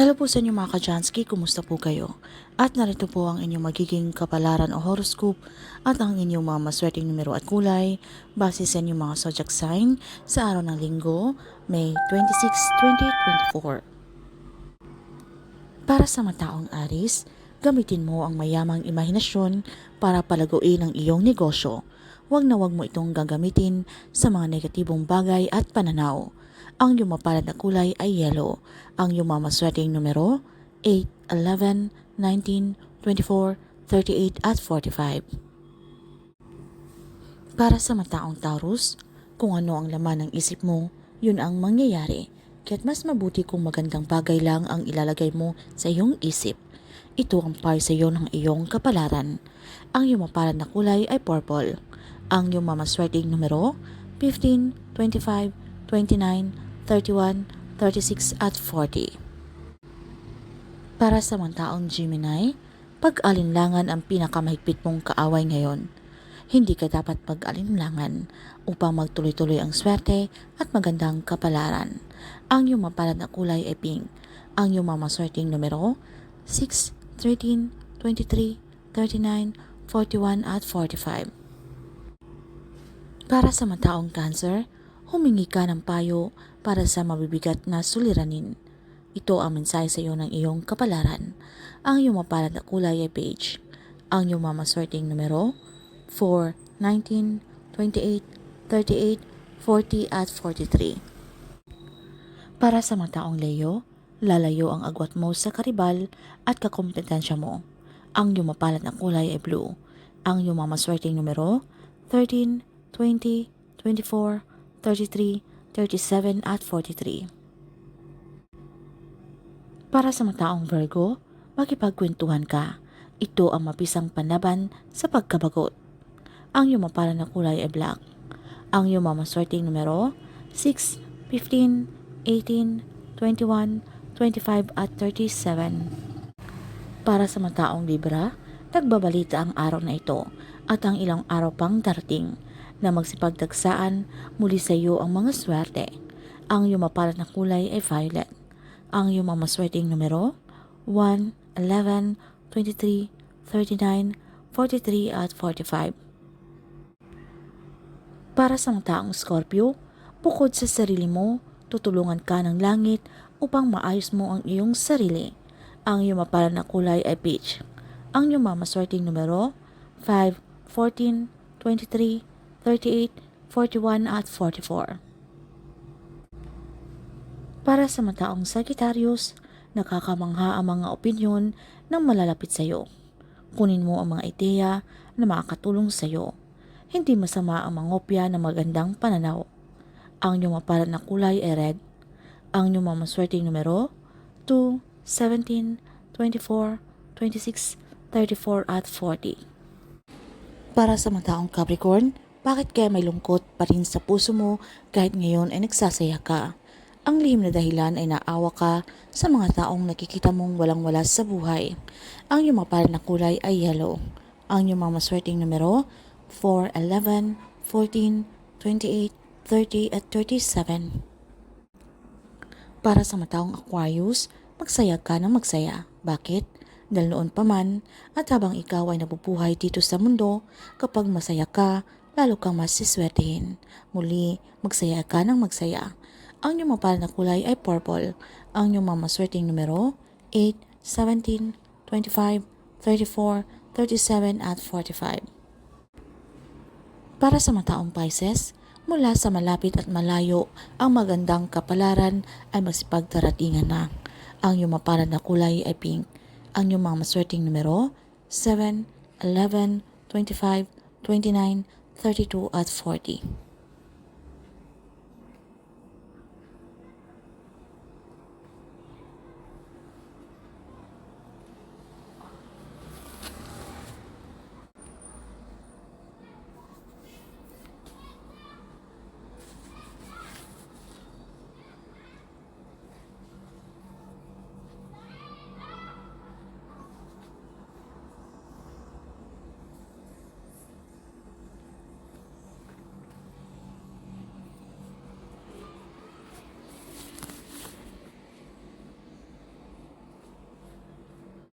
Hello po sa inyo mga kajansky, kumusta po kayo? At narito po ang inyong magiging kapalaran o horoscope at ang inyong mga maswerteng numero at kulay base sa inyong mga zodiac sign sa araw ng linggo, May 26, 2024. Para sa mataong aris, gamitin mo ang mayamang imahinasyon para palaguin ang iyong negosyo. Huwag na huwag mo itong gagamitin sa mga negatibong bagay at pananaw. Ang iyong mapalad na kulay ay yellow. Ang iyong mamaswerteng numero 8, 11, 19, 24, 38 at 45. Para sa mataong Taurus, kung ano ang laman ng isip mo, yun ang mangyayari. Kaya't mas mabuti kung magandang bagay lang ang ilalagay mo sa iyong isip. Ito ang par sa iyo ng iyong kapalaran. Ang iyong mapalad na kulay ay purple. Ang iyong mamaswerteng numero 15, 25, 29, 31, 36 at 40. Para sa mga taong Gemini, pag-alinlangan ang pinakamahigpit mong kaaway ngayon. Hindi ka dapat pag-alinlangan upang magtuloy-tuloy ang swerte at magandang kapalaran. Ang iyong mapalad na kulay ay pink. Ang iyong mamaswerteng numero 6, 13, 23, 39, 41 at 45. Para sa mataong cancer, humingi ka ng payo para sa mabibigat na suliranin. Ito ang mensahe sa iyo ng iyong kapalaran. Ang iyong mapalad na kulay ay beige. Ang iyong mamaswerteng numero 4, 19, 28, 38, 40 at 43. Para sa mga taong Leo, lalayo ang agwat mo sa karibal at kakompetensya mo. Ang iyong mapalad na kulay ay blue. Ang iyong mamaswerteng numero 13, 20, 24, 33, 37 at 43. Para sa mga taong Virgo, makipagkwentuhan ka. Ito ang mapisang panlaban sa pagkabagot. Ang iyong mapala na kulay ay black. Ang iyong mamaswerteng numero 6, 15, 18, 21, 25 at 37. Para sa mga taong Libra, nagbabalita ang araw na ito at ang ilang araw pang darating na magsipagdagsaan muli sa iyo ang mga swerte. Ang iyong mapalat na kulay ay violet. Ang iyong mga maswerteng numero 1, 11, 23, 39, 43 at 45. Para sa mga taong Scorpio, bukod sa sarili mo, tutulungan ka ng langit upang maayos mo ang iyong sarili. Ang iyong mapalat na kulay ay peach. Ang iyong mga maswerteng numero 5, 14, 23, 38, 41 at 44. Para sa mataong Sagittarius, nakakamangha ang mga opinyon ng malalapit sa iyo. Kunin mo ang mga ideya na makakatulong sa iyo. Hindi masama ang mangopya ng magandang pananaw. Ang iyong mapalat na kulay ay red. Ang iyong mamaswerteng numero 2, 17, 24, 26, 34 at 40. Para sa mga taong Capricorn, bakit kaya may lungkot pa rin sa puso mo kahit ngayon ay nagsasaya ka? Ang lihim na dahilan ay naawa ka sa mga taong nakikita mong walang-wala sa buhay. Ang iyong mapalad na kulay ay yellow. Ang iyong mga maswerteng numero 4, 11, 14, 28, 30 at 37. Para sa mataong Aquarius, magsaya ka ng magsaya. Bakit? Dahil noon pa man at habang ikaw ay nabubuhay dito sa mundo, kapag masaya ka, lalo kang masiswertehin. Muli, magsaya ka ng magsaya. Ang iyong mapal na kulay ay purple. Ang iyong mamaswerteng numero 8, 17, 25, 34, 37 at 45. Para sa mataong Pisces, mula sa malapit at malayo, ang magandang kapalaran ay magsipagdaratingan na. Ang iyong mapalad na kulay ay pink. Ang iyong mga numero 7, 11, 25, 29, 32 at 40.